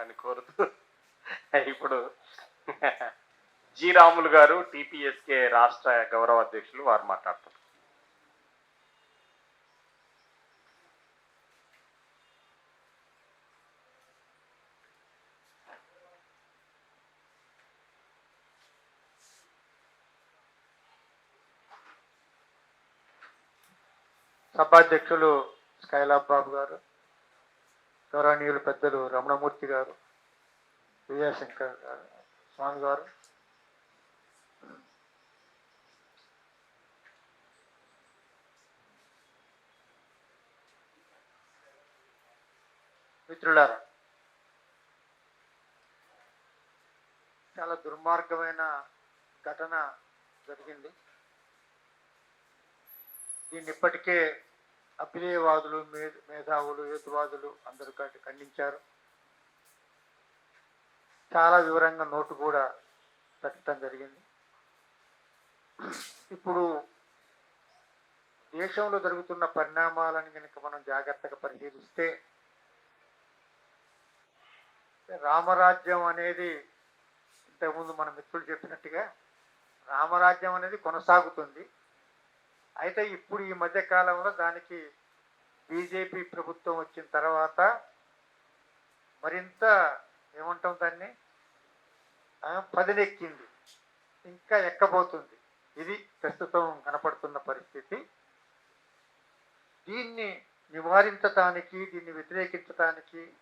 ఉండాలని కోరుతూ ఇప్పుడు జి రాములు గారు టిపిఎస్కే రాష్ట్ర గౌరవ అధ్యక్షులు వారు మాట్లాడుతున్నారు. సభాధ్యక్షులు స్కైలాబ్ బాబు గారు గౌరవనీయులు పెద్దలు రమణమూర్తి గారు విజయశంకర్ గారు స్వామి గారు. మిత్రులారా చాలా దుర్మార్గమైన ఘటన జరిగింది. దీన్ని ఇప్పటికే అభినయవాదులు మే మేధావులు హేతువాదులు అందరూ ఖండించారు. చాలా వివరంగా నోటు కూడా పెట్టడం జరిగింది. ఇప్పుడు దేశంలో జరుగుతున్న పరిణామాలను కనుక మనం జాగ్రత్తగా పరిశీలిస్తే రామరాజ్యం అనేది ఇంతకుముందు మన మిత్రులు చెప్పినట్టుగా రామరాజ్యం అనేది కొనసాగుతుంది. అయితే ఇప్పుడు ఈ మధ్య కాలంలో దానికి బీజేపీ ప్రభుత్వం వచ్చిన తర్వాత మరింత ఏమంటాం దాన్ని? పదినెక్కింది. ఇంకా ఎక్కబోతుంది? ఇది ప్రస్తుతం కనపడుతున్న పరిస్థితి. దీన్ని నివారించటానికి దీన్ని వ్యతిరేకించటానికి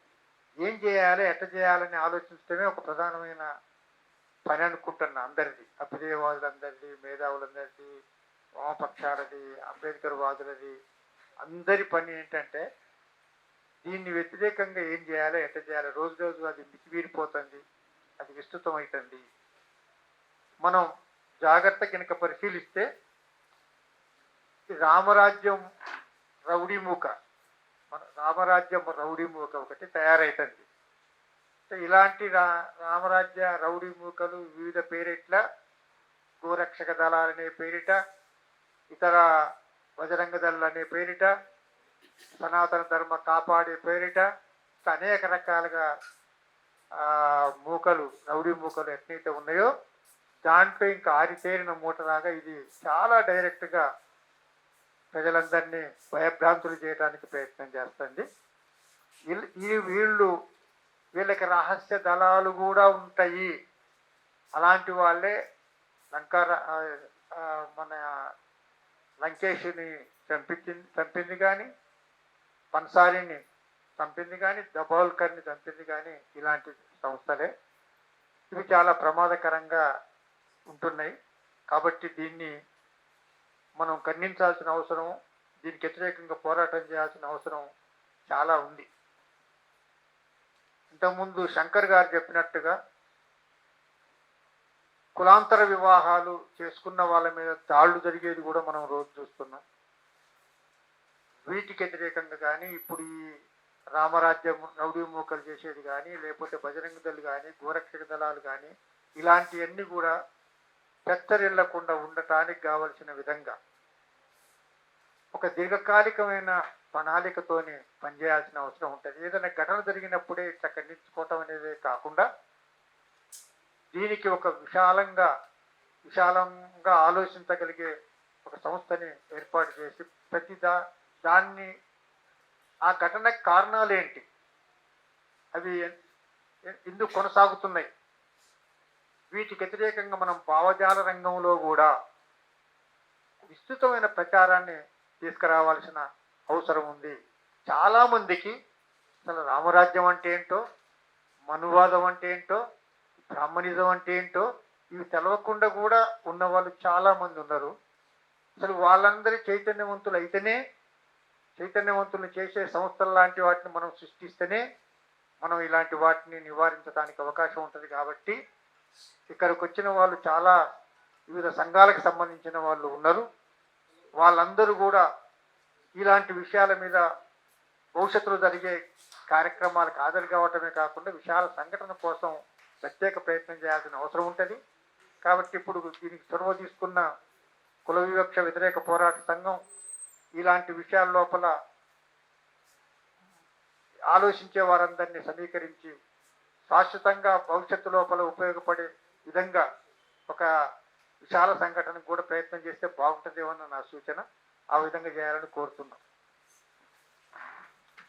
ఏం చేయాలి ఎట్ట చేయాలని ఆలోచించడమే ఒక ప్రధానమైన పని అనుకుంటున్నా అందరిది. అభిదేవాదులందరిది మేధావులందరిది వామపక్షాలది అంబేద్కర్ వాదులది అందరి పని ఏంటంటే దీన్ని వ్యతిరేకంగా ఏం చేయాలి ఎట్ట చేయాలి రోజు రోజు అది మితిమీరిపోతుంది అది విస్తృతం అవుతుంది మనం జాగ్రత్త కనుక పరిశీలిస్తే రామరాజ్యం రౌడీ మూక మన రామరాజ్యం రౌడీ మూక ఒకటి తయారవుతుంది సో ఇలాంటి రా రామరాజ్య రౌడీ మూకలు వివిధ పేరిట్ల గోరక్షక దళాలనే పేరిట ఇతర బజరంగ దళాలు అనే పేరిట సనాతన ధర్మ కాపాడే పేరిట అనేక రకాలుగా మూకలు రౌడీ మూకలు ఎట్లయితే ఉన్నాయో దాంట్లో ఇంకా ఆరితేరిన మూటలాగా ఇది చాలా డైరెక్ట్గా ప్రజలందరినీ భయభ్రాంతులు చేయడానికి ప్రయత్నం చేస్తుంది. ఈ వీళ్ళు వీళ్ళకి రహస్య దళాలు కూడా ఉంటాయి. అలాంటి వాళ్ళే లంకార మన లంకేష్ని చంపించింది చంపింది కానీ పన్సారిని చంపింది కానీ దబోల్కర్ని చంపింది కానీ ఇలాంటి సంస్థలే. ఇవి చాలా ప్రమాదకరంగా ఉంటున్నాయి. కాబట్టి దీన్ని మనం ఖండించాల్సిన అవసరం దీనికి వ్యతిరేకంగా పోరాటం చేయాల్సిన అవసరం చాలా ఉంది. ఇంతకుముందు శంకర్ గారు చెప్పినట్టుగా కులాంతర వివాహాలు చేసుకున్న వాళ్ళ మీద తాళ్ళు జరిగేది కూడా మనం రోజు చూస్తున్నాం. వీటికి వ్యతిరేకంగా కానీ ఇప్పుడు ఈ రామరాజ్యం రౌడీ మూకలు చేసేది కానీ లేకపోతే బజరంగ దళాలు కానీ గోరక్షక దళాలు కానీ ఇలాంటివన్నీ కూడా పెత్తరిల్లకుండా ఉండటానికి కావలసిన విధంగా ఒక దీర్ఘకాలికమైన ప్రణాళికతోనే పనిచేయాల్సిన అవసరం ఉంటుంది. ఏదైనా ఘటన జరిగినప్పుడే చక్కడించుకోవటం అనేది కాకుండా దీనికి ఒక విశాలంగా విశాలంగా ఆలోచించగలిగే ఒక సంస్థని ఏర్పాటు చేసి ప్రతి దా దాన్ని ఆ ఘటనకు కారణాలు ఏంటి అవి ఎందుకు కొనసాగుతున్నాయి? వీటికి వ్యతిరేకంగా మనం భావజాల రంగంలో కూడా విస్తృతమైన ప్రచారాన్ని తీసుకురావాల్సిన అవసరం ఉంది. చాలామందికి అసలు రామరాజ్యం అంటే ఏంటో మనువాదం అంటే ఏంటో బ్రాహ్మణిజం అంటే ఏంటో ఇవి తెలవకుండా కూడా ఉన్న వాళ్ళు చాలామంది ఉన్నారు. అసలు వాళ్ళందరి చైతన్యవంతులు అయితేనే చైతన్యవంతులు చేసే సంస్థలు లాంటి వాటిని మనం సృష్టిస్తేనే మనం ఇలాంటి వాటిని నివారించడానికి అవకాశం ఉంటుంది కాబట్టి ఇక్కడికి వచ్చిన వాళ్ళు చాలా వివిధ సంఘాలకు సంబంధించిన వాళ్ళు ఉన్నారు. వాళ్ళందరూ కూడా ఇలాంటి విషయాల మీద భవిష్యత్తులో జరిగే కార్యక్రమాలకు హాజరు కావటమే కాకుండా విశాల సంఘటన కోసం ప్రత్యేక ప్రయత్నం చేయాల్సిన అవసరం ఉంటుంది. కాబట్టి ఇప్పుడు దీనికి చొరవ తీసుకున్న కుల వివక్ష వ్యతిరేక పోరాట సంఘం ఇలాంటి విషయాల లోపల ఆలోచించే వారందరినీ సమీకరించి శాశ్వతంగా భవిష్యత్తు లోపల ఉపయోగపడే విధంగా ఒక విశాల సంఘటనకు కూడా ప్రయత్నం చేస్తే బాగుంటుందేమో అన్న నా సూచన. ఆ విధంగా చేయాలని కోరుతున్నాం.